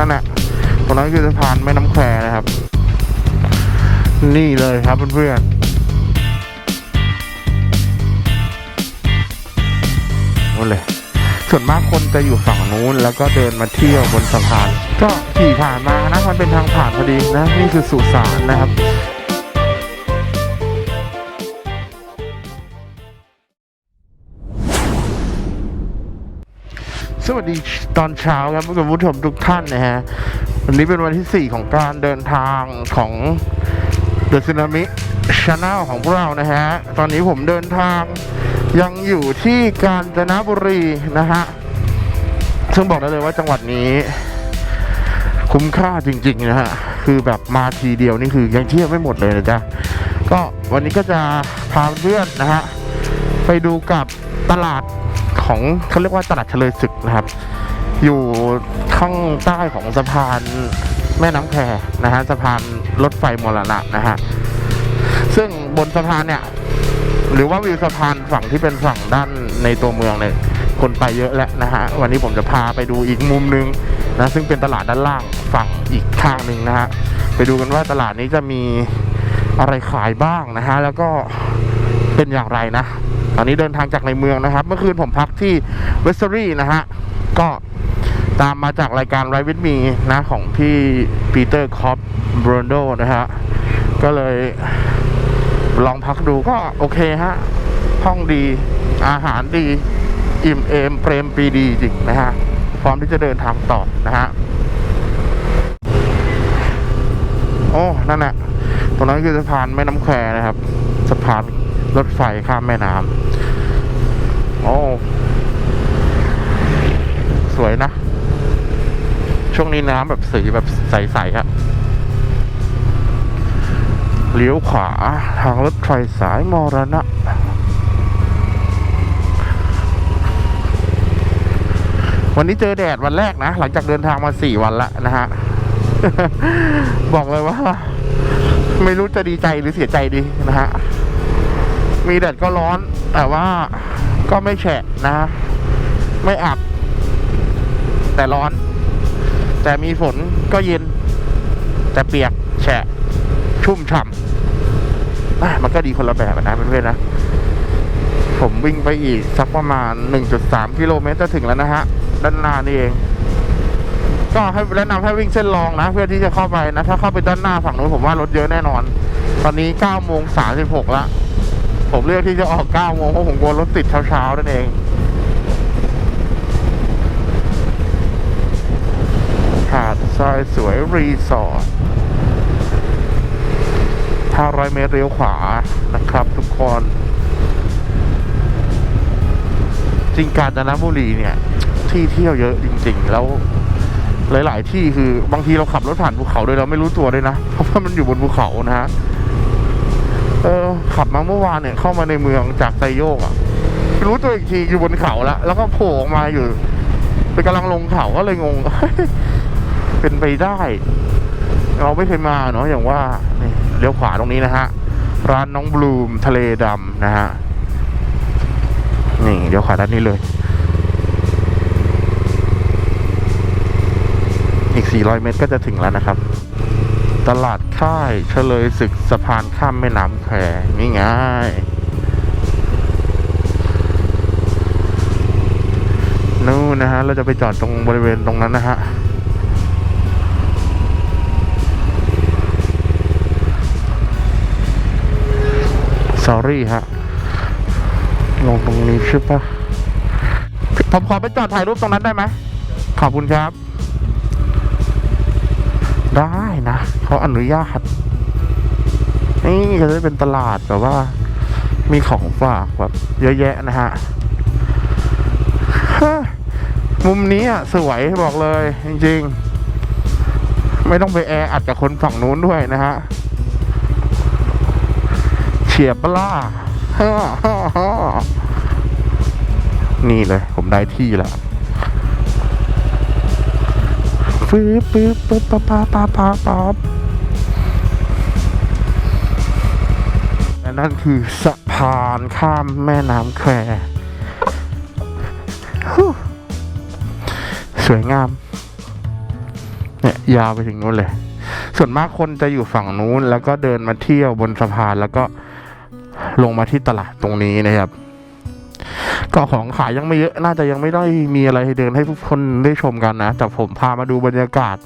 นั่นแหละตรงนั้นคือสะพานแม่น้ำแควนะครับ นี่เลยครับเพื่อนๆนู่นเลยส่วนมากคนจะอยู่ฝั่งนู้น แล้วก็เดินมาเที่ยวบนสะพาน ก็ขี่ผ่านมานะมันเป็นทางผ่านพอดีนะนี่คือสุสานนะครับ สวัสดีตอนเช้าครับคุณผู้ชมทุกท่านนะฮะ วันนี้เป็นวันที่ 4 ของการเดินทางของ The Tsunami Channel ของพวกเรานะฮะ ตอนนี้ผมเดินทางยังอยู่ที่กาญจนบุรีนะฮะ ซึ่งบอกได้เลยว่าจังหวัดนี้ คุ้มค่าจริง ๆ นะฮะ คือแบบมาทีเดียวนี่คือยังเที่ยวไม่หมดเลยนะจ๊ะ ก็วันนี้ก็จะพาเพื่อนนะฮะ ไปดูกับตลาด ของเขาเรียกว่าตลาดเฉลยศึกนะครับ อยู่ข้างใต้ของสะพานแม่น้ำแควนะฮะสะพานรถไฟมรณะนะฮะซึ่งบนสะพานเนี่ยหรือว่าวิวสะพานฝั่งที่เป็นฝั่งด้านในตัวเมืองเนี่ยคนไปเยอะแล้วนะฮะวันนี้ผมจะพาไปดูอีกมุมหนึงนะซึ่งเป็นตลาดด้านล่างฝั่งอีกข้างหนึ่งนะฮะไปดูกันว่าตลาดนี้จะมีอะไรขายบ้างนะฮะแล้วก็เป็นอย่างไรนะ อนนี้เดินทางจากในเมืองนะครับ เมื่อคืนผมพักที่เวสเ e อรี่นะฮะ ก็ตามมาจากรายการไรวิ t มีนะของพี่ปีเตอร์คอปบรอนโดนะฮะ ก็เลยลองพักดูก็โอเคฮะ ห้องดีอาหารดี อิ่มเอมเปรมปีดีจริงนะฮะ พร้อมที่จะเดินทางต่อนะฮะ โอ้ นั่นแหละตรงนั้นคือสะพานแม่น้ำแควนะครับสะพาน รถไฟข้ามแม่น้ำโอ้สวยนะ ช่วงนี้น้ำแบบสีแบบใสๆอะเลี้ยวขวาทางรถไฟสายมรณะ วันนี้เจอแดดวันแรกนะ หลังจากเดินทางมาสี่วันละนะฮะ บอกเลยว่า ไม่รู้จะดีใจหรือเสียใจดีนะฮะ มีแดดก็ร้อน แต่ว่าก็ไม่แฉะนะ ไม่อับ แต่ร้อน แต่มีฝนก็เย็น แต่เปียกแฉะ ชุ่มฉ่ำมันก็ดีคนละแบบนะเพื่อนๆนะ ผมวิ่งไปอีกสักประมาณ 1.3 กิโลเมตรจะถึงแล้วนะฮะ ด้านหน้านี่เองก็ให้แนะนำให้วิ่งเส้นรองนะ เพื่อที่จะเข้าไปนะ ถ้าเข้าไปด้านหน้าฝั่งนู้นผมว่ารถเยอะแน่นอน ตอนนี้9โมง36แล้ว ผมเลือกที่จะออก9โมงเพราะผมกลัวรถติดเช้าๆนั่นเองหาดทรายสวยรีสอร์ท500 เมตรเลี้ยวขวานะครับทุกคน จริงกาญจนบุรีเนี่ย ที่เที่ยวเยอะจริง ๆ แล้วหลาย ๆ ที่คือบางทีเราขับรถผ่านภูเขาโดยเราไม่รู้ตัวด้วยนะ เพราะว่ามันอยู่บนภูเขานะฮะ เออ ขับมาเมื่อวานเนี่ยเข้ามาในเมืองจากไซโยกอะรู้ตัวอีกทีอยู่บนเขาแล้วแล้วก็โผล่ออกมาอยู่เป็นกำลังลงเขาก็เลยงง เป็นไปได้ เราไม่เคยมาเนาะอย่างว่านี่เลี้ยวขวาตรงนี้นะฮะ ร้านน้องบลูมทะเลดำนะฮะ นี่เลี้ยวขวาด้านนี้เลย อีก 400 เมตรก็จะถึงแล้วนะครับ ตลาดค่ายเฉลยศึกสะพานข้ามแม่น้ำแควนี่ไงนู่นนะฮะ เราจะไปจอดตรงบริเวณตรงนั้นนะฮะ sorry ฮะ ลงตรงนี้ใช่ปะผมขอไปจอดถ่ายรูปตรงนั้นได้ไหม ขอบคุณครับ ได้นะเขาอนุญาต นี่ก็จะเป็นตลาดแบบว่า มีของฝากแบบเยอะแยะนะฮะมุมนี้อะสวยบอกเลย จริง ๆ ไม่ต้องไปแออัดกับคนฝั่งนู้นด้วยนะฮะเฉียบปลาฮ่าฮ่าฮ่านี่เลย ผมได้ที่แล้ว ฟืบฟืบปึ๊บปั๊บปั๊บปั๊บปั๊บปั๊บและนั่นคือสะพานข้ามแม่น้ำแควสวยงาม เนี่ยยาวไปถึงนู้นเลย ส่วนมากคนจะอยู่ฝั่งนู้น แล้วก็เดินมาเที่ยวบนสะพานแล้วก็ลงมาที่ตลาดตรงนี้นะครับ ก็ของขายยังไม่เยอะ น่าจะยังไม่ได้มีอะไรให้เดินให้ทุกคนได้ชมกันนะ แต่ผมพามาดูบรรยากาศ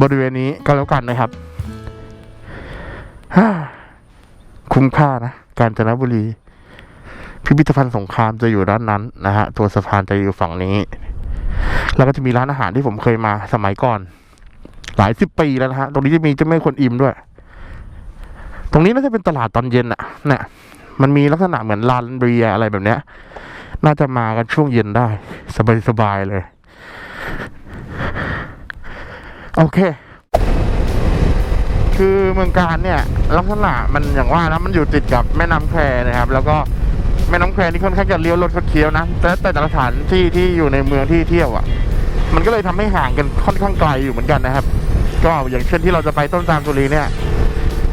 บริเวณนี้ก็แล้วกันนะครับ คุ้มค่านะ กาญจนบุรี พิพิธภัณฑ์สงครามจะอยู่ด้านนั้นนะฮะ ตัวสะพานจะอยู่ฝั่งนี้ แล้วก็จะมีร้านอาหารที่ผมเคยมาสมัยก่อน หลายสิบปีแล้วนะฮะ ตรงนี้จะมีเจ้าแม่คนอิมด้วย ตรงนี้น่าจะเป็นตลาดตอนเย็นอะนี่ย มันมีลักษณะเหมือนลานเบียอะไรแบบเนี้ย น่าจะมากันช่วงเย็นได้ สบายๆเลย โอเค คือเมืองการเนี่ย ลักษณะมันอย่างว่านะมันอยู่ติดกับแม่น้ำแควนะครับ แล้วก็แม่น้ำแควนี่ค่อนข้างจะเลี้ยวรถคดเคี้ยวนะแต่แต่ละสถานที่ที่อยู่ในเมืองที่เที่ยวอะ มันก็เลยทำให้ห่างกันค่อนข้างไกลอยู่เหมือนกันนะครับ ก็อย่างเช่นที่เราจะไปต้นจามจุรีเนี่ย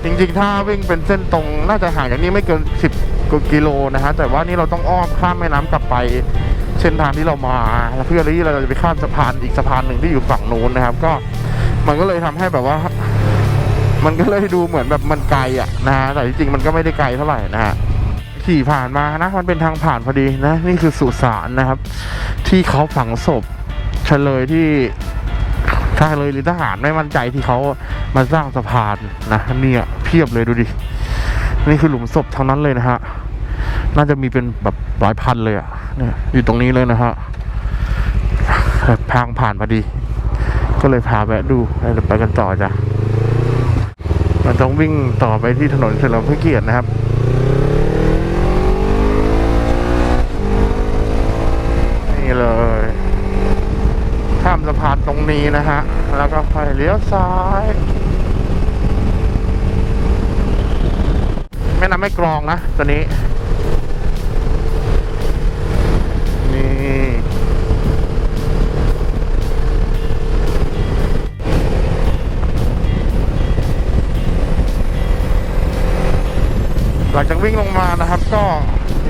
จริงๆ ถ้าวิ่งเป็นเส้นตรงน่าจะห่างจากนี้ไม่เกิน 10กว่ากิโลนะฮะแต่ว่านี่เราต้องอ้อมข้ามแม่น้ำกลับไปเส้นทางที่เรามาแล้วเพื่อที่เราจะไปข้ามสะพานอีกสะพานหนึ่งที่อยู่ฝั่งนู้นนะครับ ก็มันก็เลยทำให้แบบว่า มันก็เลยดูเหมือนแบบมันไกลอะนะฮะแต่จริงๆมันก็ไม่ได้ไกลเท่าไหร่นะฮะขี่ผ่านมานะมันเป็นทางผ่านพอดีนะ นี่คือสุสานนะครับ ที่เขาฝังศพเฉลยที่ ทางเลยหรือทหารไม่มั่นใจที่เขามาสร้างสะพานนะเนี่ยเพียบเลยดูดิ นี่คือหลุมศพทั้งนั้นเลยนะฮะ น่าจะมีเป็นแบบหลายพันเลยอะเนี่ยอยู่ตรงนี้เลยนะฮะทางผ่านพอดี ก็เลยพาแวะดูไปกันต่อจ้ะมันต้องวิ่งต่อไปที่ถนนเฉลิมพระเกียรตินะครับ นี่เลย ข้ามสะพา งนี้นะฮะ แล้วก็ค่อยเลี้ยวซ้ายแม่น้ำไม่กรองนะตัวนี้ นี่ หลังจากวิ่งลงมานะครับ ก็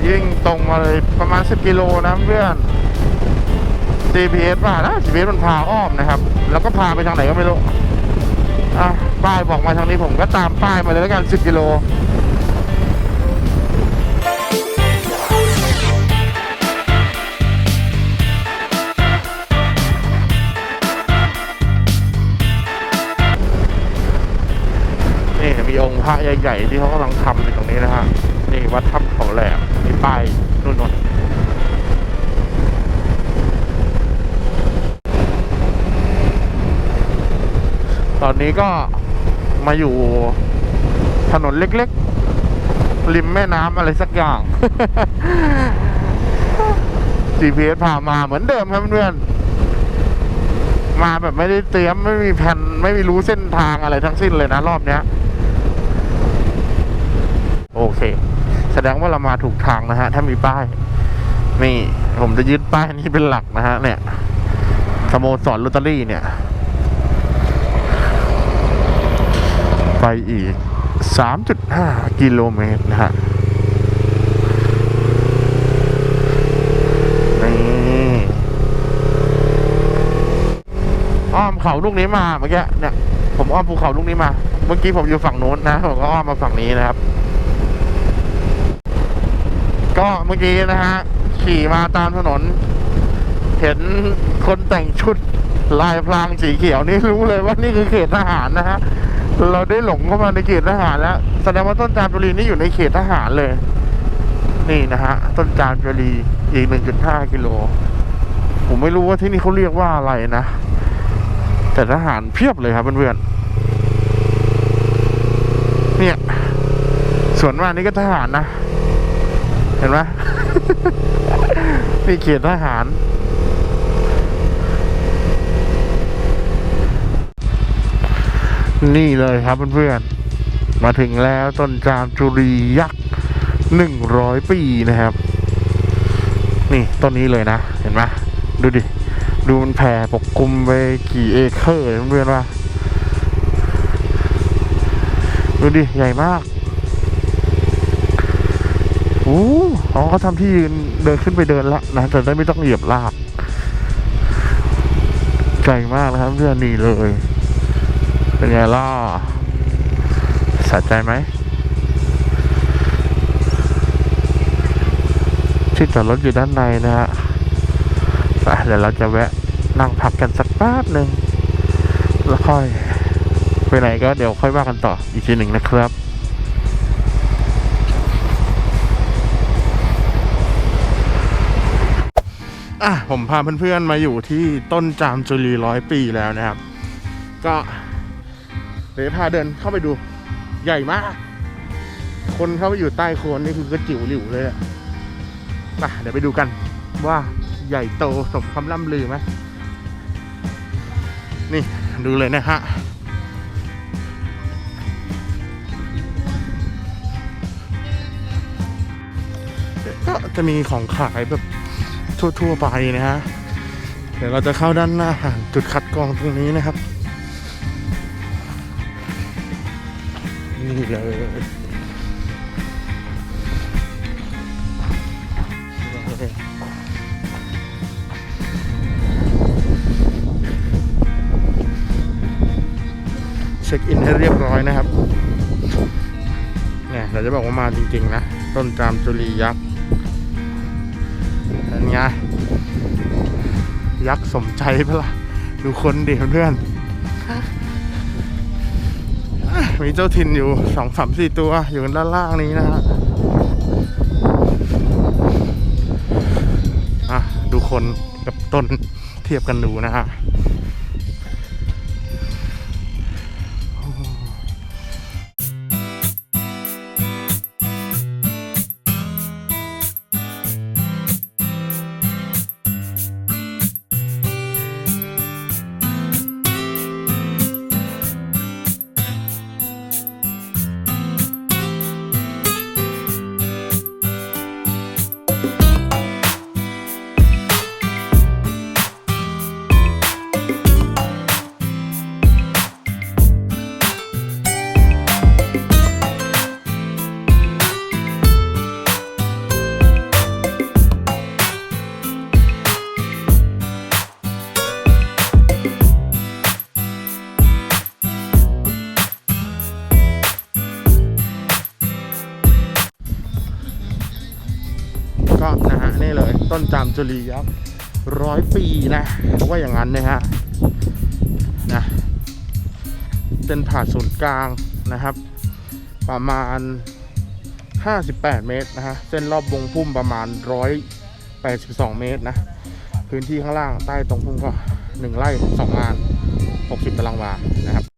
ยิ่งตรงมาเลยประมาณ 10 กิโลนะเพื่อน GPS มานะ GPS มันพาอ้อมนะครับ แล้วก็พาไปทางไหนก็ไม่รู้อะป้ายบอกมาทางนี้ผมก็ตามป้ายมาเลยแล้วกัน 10 กิโลนี่มีองค์พระใหญ่ ๆ ที่เขากำลังทำอยู่ตรงนี้นะฮะ นี่วัดถ้ำเขาแหลมมีป้ายนู่นนน อนนี้ก็มาอยู่ถนนเล็กๆ ริมแม่น้ำอะไรสักอย่าง GPS พามาเหมือนเดิมครับเพื่อนมาแบบไม่ได้เตรียมไม่มีแผนไม่มีรู้เส้นทางอะไรทั้งสิ้นเลยนะรอบเนี้ย โอเค แสดงว่าเรามาถูกทางนะฮะ ถ้ามีป้ายนี่ผมจะยึดป้ายนี้เป็นหลักนะฮะเนี่ยสโมสรลอตเตอรี่เนี่ย ไปอีก 3.5 กิโลเมตรนะฮะนี่อ้อมเขาลูกนี้มาเมื่อกี้เนี่ยผมอ้อมภูเขาลูกนี้มา เมื่อกี้ผมอยู่ฝั่งโน้นนะผมก็อ้อมมาฝั่งนี้นะครับ ก็เมื่อกี้นะฮะขี่มาตามถนน เห็นคนแต่งชุดลายพรางสีเขียวนี่รู้เลยว่านี่คือเขตทหารนะฮะ เราได้หลงเข้ามาในเขตทหารแล้วแสดงว่าต้นจามจุรีนี่อยู่ในเขตทหารเลย นี่นะฮะ ต้นจามจุรีอีก 1.5 กิโล ผมไม่รู้ว่าที่นี่เขาเรียกว่าอะไรนะ แต่ทหารเพียบเลยครับเพื่อนๆเนี่ย ส่วนมากนี่ก็ทหารนะ เห็นไหมนี่เขตทหาร นี่เลยครับเพื่อนๆ มาถึงแล้วต้นจามจุรียักษ์หนึ่งร้อยปีนะครับ นี่ต้นนี้เลยนะ เห็นไหมดูดิ ดูมันแผ่ปกคลุมไปกี่เอเคอร์เลยเพื่อนๆว่าดูดิ ใหญ่มากโอ้อ๋อเขาทำที่ยืนเดินขึ้นไปเดินละนะแต่ได้ไม่ต้องเหยียบลากไกลมากนะครับเพื่อนนี่เลย เป็นไงล่ะสะใจไหมที่จอดรถอยู่ด้านในนะฮะเดี๋ยวเราจะแวะนั่งพักกันสักแป๊บหนึ่งแล้วค่อยไปไหนก็เดี๋ยวค่อยว่ากันต่ออีกทีหนึ่งนะครับอะผมพาเพื่อนๆมาอยู่ที่ต้นจามจุลีร้อยปีแล้วนะครับ ก็ เดี๋ยวพาเดินเข้าไปดูใหญ่มาก คนเข้าไปอยู่ใต้โคนนี่คือกระจิ๋วหลิวเลยอะไปเดี๋ยวไปดูกันว่าใหญ่โตสมคำล่ำลือไหมนี่ดูเลยนะฮะก็จะมีของขายแบบทั่วๆไปนะฮะ เดี๋ยวเราจะเข้าด้านหน้าผ่านจุดคัดกรองตรงนี้นะครับ เลยเช็คอินให้เรียบร้อยนะครับเนี่ยเราจะบอกว่ามาจริงๆนะ ต้นจามจุลียักษ์อันไงยักษ์สมใจปล่ะดูคนดิเพื่อน มีเจ้าถิ่นอยู่สองสามสี่ตัวอยู่ด้านล่างนี้นะฮะอะดูคนกับต้นเทียบกันดูนะฮะ ต้นจามจุลียักษ์ร้อยปีนะเขาว่าอย่างนั้นนะฮะนะเป็นผ่าศูนย์กลางนะครับ ประมาณ 58 เมตรนะฮะเส้นรอบวงพุ่มประมาณ 182 เมตรนะ พื้นที่ข้างล่างใต้ตรงพุ่มก็ 1 ไร่2งาน 60 ตารางวานะครับ